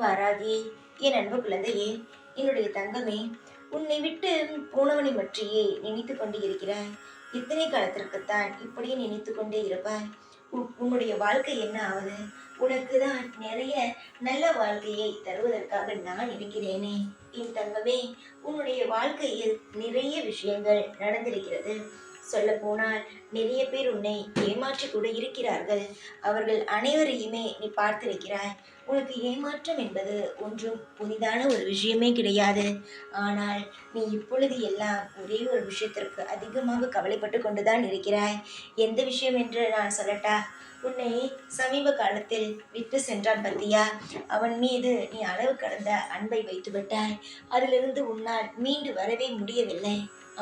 வாராகி என் அன்பு குழந்தையே என்னுடைய தங்கமே உன்னை விட்டு போனவனை பற்றியே நினைத்து கொண்டு இருக்கிறாய். இத்தனை காலத்திற்குத்தான் இப்படியே நினைத்து கொண்டே இருப்பாய். உன்னுடைய வாழ்க்கை என்ன ஆகுது உனக்கு தான் நிறைய நல்ல வாழ்க்கையை தருவதற்காக நான் இருக்கிறேனே. என் தங்கமே உன்னுடைய வாழ்க்கையில் நிறைய விஷயங்கள் நடந்திருக்கிறது. சொல்ல போனால் நிறைய பேர் உன்னை ஏமாற்றி கூட இருக்கிறார்கள். அவர்கள் அனைவரையுமே நீ பார்த்திருக்கிறாய். உனக்கு ஏமாற்றம் என்பது ஒன்றும் புதிதான ஒரு விஷயமே கிடையாது. ஆனால் நீ இப்பொழுது எல்லாம் ஒரே ஒரு விஷயத்திற்கு அதிகமாக கவலைப்பட்டு கொண்டுதான் இருக்கிறாய். எந்த விஷயம் என்று நான் சொல்லட்டா? உன்னை சமீப காலத்தில் விட்டு சென்றான் பத்தியா? அவன் மீது நீ அளவு கடந்த அன்பை வைத்து விட்டாய். அதிலிருந்து உன்னால் மீண்டு வரவே முடியவில்லை.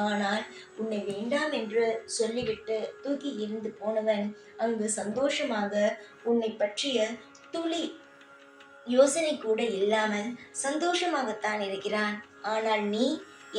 ஆனால் உன்னை வேண்டாம் என்று சொல்லிவிட்டு தூக்கி இருந்து போனவன் அங்கு சந்தோஷமாக உன்னை பற்றிய துளி யோசனை கூட இல்லாமல் சந்தோஷமாகத்தான் இருக்கிறான். ஆனால் நீ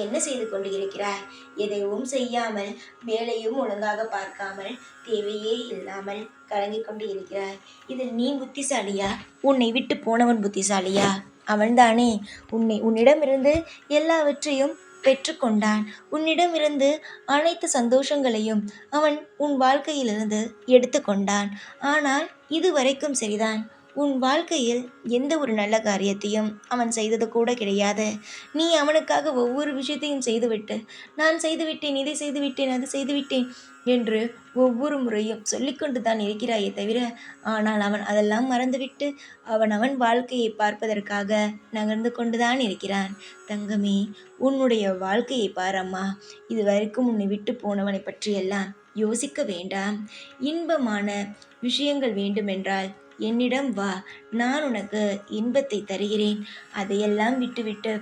என்ன செய்து கொண்டு இருக்கிறாய் எதையும் செய்யாமல் வேலையும் ஒழுங்காக பார்க்காமல் தேவையே இல்லாமல் கலங்கிக் கொண்டு இருக்கிறாய் இதில் நீ புத்திசாலியா? உன்னை விட்டு போனவன் புத்திசாலியா? அவன்தானே உன்னை உன்னிடமிருந்து எல்லாவற்றையும் பெற்றுக்கொண்டான் உன்னிடமிருந்து அனைத்து சந்தோஷங்களையும் அவன் உன் வாழ்க்கையிலிருந்து எடுத்துக்கொண்டான் ஆனால் இதுவரைக்கும் சரிதான். உன் வாழ்க்கையில் எந்த ஒரு நல்ல காரியத்தையும் அவன் செய்தது கூட கிடையாது. நீ அவனுக்காக ஒவ்வொரு விஷயத்தையும் செய்துவிட்டு நான் செய்துவிட்டேன் இதை செய்துவிட்டேன் அது செய்துவிட்டேன் என்று ஒவ்வொரு முறையும் சொல்லிக்கொண்டு தான் இருக்கிறாயே தவிர ஆனால் அவன் அதெல்லாம் மறந்துவிட்டு அவன் அவன் வாழ்க்கையை பார்ப்பதற்காக நகர்ந்து கொண்டுதான் இருக்கிறான். தங்கமே உன்னுடைய வாழ்க்கையை பாரம்மா. இதுவரைக்கும் உன்னை விட்டு போனவனை பற்றியெல்லாம் யோசிக்க வேண்டாம். இன்பமான விஷயங்கள் வேண்டுமென்றால் என்னிடம் வா நான் உனக்கு இன்பத்தை தருகிறேன். அதையெல்லாம் விட்டுவிட்டு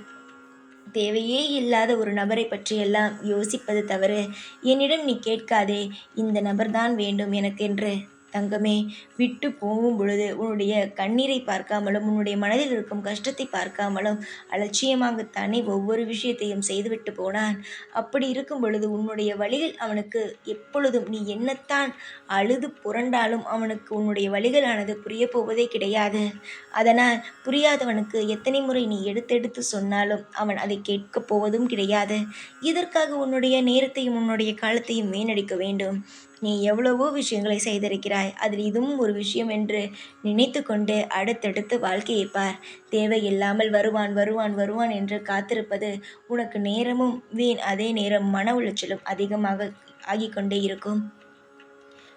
தேவையே இல்லாத ஒரு நபரை பற்றியெல்லாம் யோசிப்பது தவறு. என்னிடம் நீ கேட்காதே இந்த நபர்தான் வேண்டும் எனக்கென்று தங்கமே விட்டு போகும் பொழுது உன்னுடைய கண்ணீரை பார்க்காமலும் உன்னுடைய மனதில் இருக்கும் கஷ்டத்தை பார்க்காமலும் அலட்சியமாகத்தானே ஒவ்வொரு விஷயத்தையும் செய்துவிட்டு போனான். அப்படி இருக்கும் பொழுது உன்னுடைய வழிகள் அவனுக்கு எப்பொழுதும் நீ என்னத்தான் அழுது புரண்டாலும் அவனுக்கு உன்னுடைய வழிகளானது புரிய போவதே கிடையாது. அதனால் புரியாதவனுக்கு எத்தனை முறை நீ எடுத்தெடுத்து சொன்னாலும் அவன் அதை கேட்கப் போவதும் கிடையாது. இதற்காக உன்னுடைய நேரத்தையும் உன்னுடைய காலத்தையும் வீணடிக்க வேண்டும். நீ எவ்வளவோ விஷயங்களை செய்திருக்கிறாய். அதில் இதுவும் ஒரு விஷயம் என்று நினைத்து கொண்டு அடுத்தடுத்து வாழ்க்கையை பார். தேவையில்லாமல் வருவான் வருவான் வருவான் என்று காத்திருப்பது உனக்கு நேரமும் வீண் அதே நேரம் மன உளைச்சலும் அதிகமாக ஆகிக்கொண்டே இருக்கும்.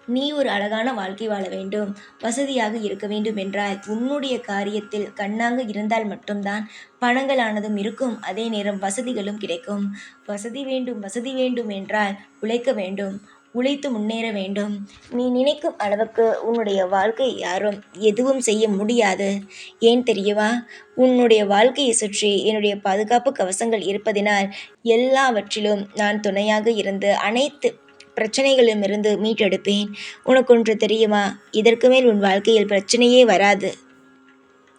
நீ ஒரு அழகான வாழ்க்கை வாழ வேண்டும். வசதியாக இருக்க வேண்டும் என்றால் உன்னுடைய காரியத்தில் கண்ணாங்க இருந்தால் மட்டும்தான் பணங்களானதும் இருக்கும். அதே நேரம் வசதிகளும் கிடைக்கும். வசதி வேண்டும் வசதி வேண்டும் என்றால் உழைக்க வேண்டும். உழைத்து முன்னேற வேண்டும். நீ நினைக்கும் அளவுக்கு உன்னுடைய வாழ்க்கை யாரும் எதுவும் செய்ய முடியாது. ஏன் தெரியுமா? உன்னுடைய வாழ்க்கையை சுற்றி என்னுடைய பாதுகாப்பு கவசங்கள் இருப்பதினால் எல்லாவற்றிலும் நான் துணையாக இருந்து அனைத்து பிரச்சனைகளிலுமிருந்து மீட்டெடுப்பேன். உனக்கு ஒன்று தெரியுமா? இதற்கு மேல் உன் வாழ்க்கையில் பிரச்சனையே வராது.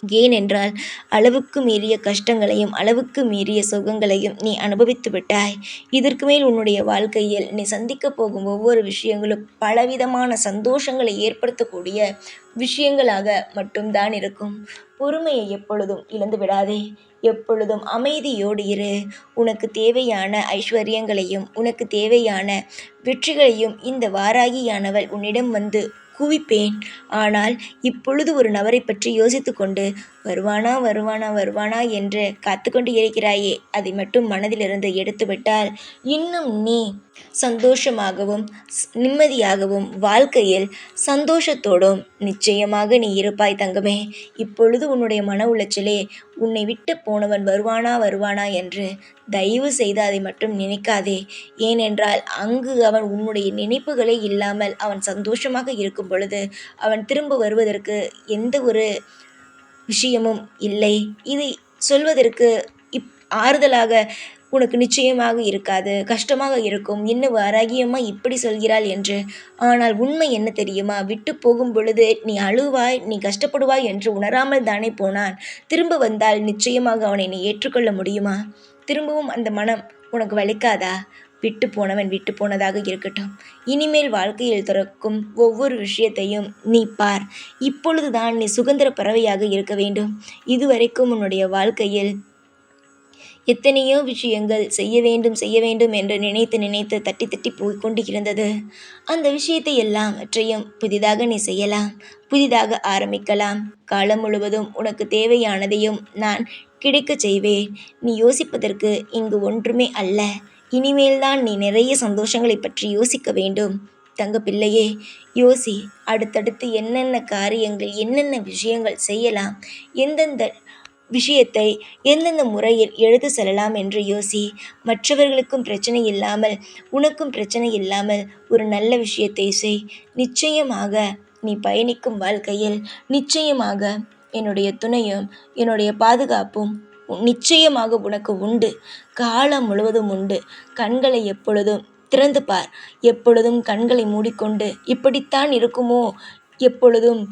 ஏனென்றால் அளவுக்கு மீறிய கஷ்டங்களையும் அளவுக்கு மீறிய சுகங்களையும் நீ அனுபவித்து விட்டாய். இதற்கு மேல் உன்னுடைய வாழ்க்கையில் நீ சந்திக்கப் போகும் ஒவ்வொரு விஷயங்களும் பலவிதமான சந்தோஷங்களை ஏற்படுத்தக்கூடிய விஷயங்களாக மட்டும்தான் இருக்கும். பொறுமையை எப்பொழுதும் இழந்து விடாதே. எப்பொழுதும் அமைதியோடு இரு. உனக்கு தேவையான ஐஸ்வர்யங்களையும் உனக்கு தேவையான வெற்றிகளையும் இந்த வாராகியானவள் உன்னிடம் வந்து குவிப்பேன். ஆனால் இப்பொழுது ஒரு நபரை பற்றி யோசித்து கொண்டு வருவானா வருவானா வருவானா என்று காத்து கொண்டு இருக்கிறாயே. அதை மட்டும் மனதிலிருந்து எடுத்துவிட்டால் இன்னும் நீ சந்தோஷமாகவும் நிம்மதியாகவும் வாழ்க்கையில் சந்தோஷத்தோடும் நிச்சயமாக நீ இருப்பாய் தங்கமே. இப்பொழுது உன்னுடைய மன உளைச்சலே உன்னை விட்டு போனவன் வருவானா வருவானா என்று தயவு செய்து அதை மட்டும் நினைக்காதே. ஏனென்றால் அங்கு அவன் உன்னுடைய நினைப்புகளே இல்லாமல் அவன் சந்தோஷமாக இருக்கும் பொழுது அவன் திரும்ப வருவதற்கு எந்த ஒரு விஷயமும் இல்லை. இது சொல்வதற்கு இப் ஆறுதலாக உனக்கு நிச்சயமாக இருக்காது. கஷ்டமாக இருக்கும். என்ன வாராகியம்மா இப்படி சொல்கிறாள் என்று. ஆனால் உண்மை என்ன தெரியுமா? விட்டு போகும் பொழுது நீ அழுவாய் நீ கஷ்டப்படுவாய் என்று உணராமல் தானே போனான். திரும்ப வந்தால் நிச்சயமாக அவனை நீ ஏற்றுக்கொள்ள முடியுமா? திரும்பவும் அந்த மனம் உனக்கு வலிக்காதா? விட்டு போனவன் விட்டு போனதாக இருக்கட்டும். இனிமேல் வாழ்க்கையில் திறக்கும் ஒவ்வொரு விஷயத்தையும் நீ பார். இப்பொழுதுதான் நீ சுதந்திர பறவையாக இருக்க வேண்டும். இதுவரைக்கும் உன்னுடைய வாழ்க்கையில் எத்தனையோ விஷயங்கள் செய்ய வேண்டும் செய்ய வேண்டும் என்று நினைத்து நினைத்து தட்டி தட்டி போய் கொண்டு இருந்தது. அந்த விஷயத்தை எல்லாவற்றையும் புதிதாக நீ செய்யலாம். புதிதாக ஆரம்பிக்கலாம். காலம் முழுவதும் உனக்கு தேவையானதையும் நான் கிடைக்கச் செய்வேன். நீ யோசிப்பதற்கு இங்கு ஒன்றுமே அல்ல. இனிமேல்தான் நீ நிறைய சந்தோஷங்களை பற்றி யோசிக்க வேண்டும். தங்க பிள்ளையே யோசி. அடுத்தடுத்து என்னென்ன காரியங்கள் என்னென்ன விஷயங்கள் செய்யலாம் எந்தெந்த விஷயத்தை எந்தெந்த முறையில் எழுத செல்லலாம் என்று யோசி. மற்றவர்களுக்கும் பிரச்சனை இல்லாமல் உனக்கும் பிரச்சனை இல்லாமல் ஒரு நல்ல விஷயத்தை செய். நிச்சயமாக நீ பயணிக்கும் வாழ்க்கையில் நிச்சயமாக என்னுடைய துணையும் என்னுடைய பாதுகாப்பும் நிச்சயமாக உனக்கு உண்டு. காலம் முழுவதும் உண்டு. கண்களை எப்பொழுதும் திறந்து பார். எப்பொழுதும் கண்களை மூடிக்கொண்டு இப்படித்தான் இருக்குமோ? எப்பொழுதும்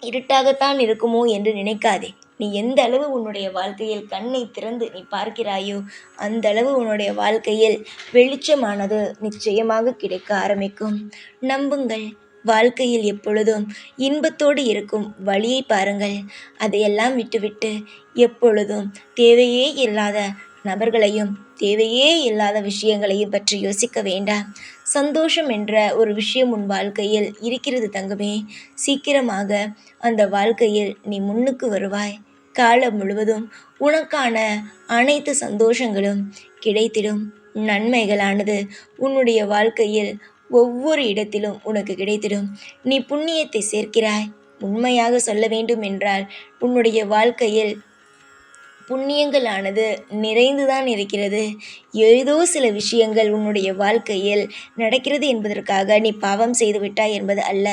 இருட்டாகத்தான் இருக்குமோ? என்று நினைக்காதே. நீ எந்த அளவு உன்னுடைய வாழ்க்கையில் கண்ணை திறந்து நீ பார்க்கிறாயோ அந்த அளவு உன்னுடைய வாழ்க்கையில் வெளிச்சமானது நிச்சயமாக கிடைக்க ஆரம்பிக்கும். நம்புங்கள் வாழ்க்கையில் எப்பொழுதும் இன்பத்தோடு இருக்கும் வழியை பாருங்கள். அதையெல்லாம் விட்டுவிட்டு எப்பொழுதும் தேவையே இல்லாத நபர்களையும் தேவையே இல்லாத விஷயங்களையும் பற்றி யோசிக்க வேண்டாம். சந்தோஷம் என்ற ஒரு விஷயம் உன் வாழ்க்கையில் இருக்கிறது தங்கமே. சீக்கிரமாக அந்த வாழ்க்கையில் நீ முன்னுக்கு வருவாய். காலம் முழுவதும் உனக்கான அனைத்து சந்தோஷங்களும் கிடைத்திடும். நன்மைகளானது உன்னுடைய வாழ்க்கையில் ஒவ்வொரு இடத்திலும் உனக்கு கிடைத்திடும். நீ புண்ணியத்தை சேர்க்கிறாய். உண்மையாக சொல்ல வேண்டும் என்றால் உன்னுடைய வாழ்க்கையில் புண்ணியங்களானது நிறைந்துதான் இருக்கிறது. ஏதோ சில விஷயங்கள் உன்னுடைய வாழ்க்கையில் நடக்கிறது என்பதற்காக நீ பாவம் செய்து விட்டாய் என்பது அல்ல.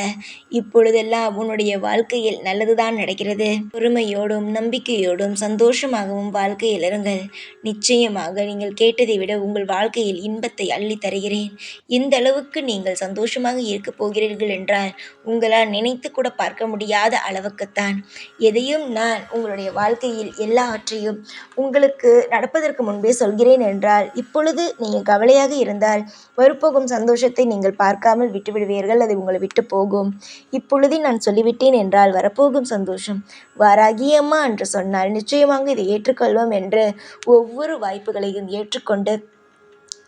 இப்பொழுதெல்லாம் உன்னுடைய வாழ்க்கையில் நல்லதுதான் நடக்கிறது. பொறுமையோடும் நம்பிக்கையோடும் சந்தோஷமாகவும் வாழ்க்கையில் இருங்கள். நிச்சயமாக நீங்கள் கேட்டதை விட உங்கள் வாழ்க்கையில் இன்பத்தை அள்ளி தருகிறேன். இந்த அளவுக்கு நீங்கள் சந்தோஷமாக இருக்கப் போகிறீர்கள் என்றால் உங்களால் நினைத்து கூட பார்க்க முடியாத அளவுக்குத்தான். எதையும் நான் உங்களுடைய வாழ்க்கையில் எல்லாவற்றையும் உங்களுக்கு நடப்பதற்கு முன்பே சொல்கிறேன் என்றால் இப்பொழுது நீங்கள் கவலையாக இருந்தால் வரப்போகும் சந்தோஷத்தை நீங்கள் பார்க்காமல் விட்டுவிடுவீர்கள். அது உங்களை விட்டு போகும். இப்பொழுதே நான் சொல்லிவிட்டேன் என்றால் வரப்போகும் சந்தோஷம் வாராகி அம்மா என்று சொன்னால் நிச்சயமாக இதை ஏற்றுக்கொள்வோம் என்று ஒவ்வொரு வாய்ப்புகளையும் ஏற்றுக்கொண்டு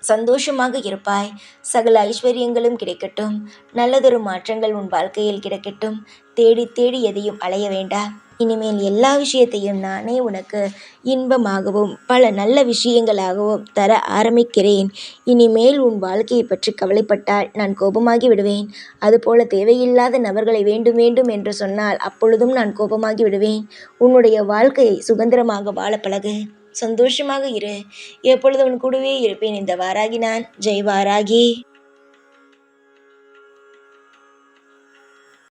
சந்தோஷமாக இருப்பாய். சகல ஐஸ்வர்யங்களும் கிடைக்கட்டும். நல்லதொரு மாற்றங்கள் உன் வாழ்க்கையில் கிடைக்கட்டும். தேடி தேடி எதையும் அலைய வேண்டாம். இனிமேல் எல்லா விஷயத்தையும் நானே உனக்கு இன்பமாகவும் பல நல்ல விஷயங்களாகவும் தர ஆரம்பிக்கிறேன். இனிமேல் உன் வாழ்க்கையை பற்றி கவலைப்பட்டால் நான் கோபமாகி விடுவேன். அதுபோல தேவையில்லாத நபர்களை வேண்டும் வேண்டும் என்று சொன்னால் அப்பொழுதும் நான் கோபமாகி விடுவேன். உன்னுடைய வாழ்க்கையை சுதந்திரமாக வாழ பழகு. சந்தோஷமாக இரு. எப்பொழுதும் உன் கூடவே இருப்பேன் இந்த வாராகி நான். ஜெய் வாராகி.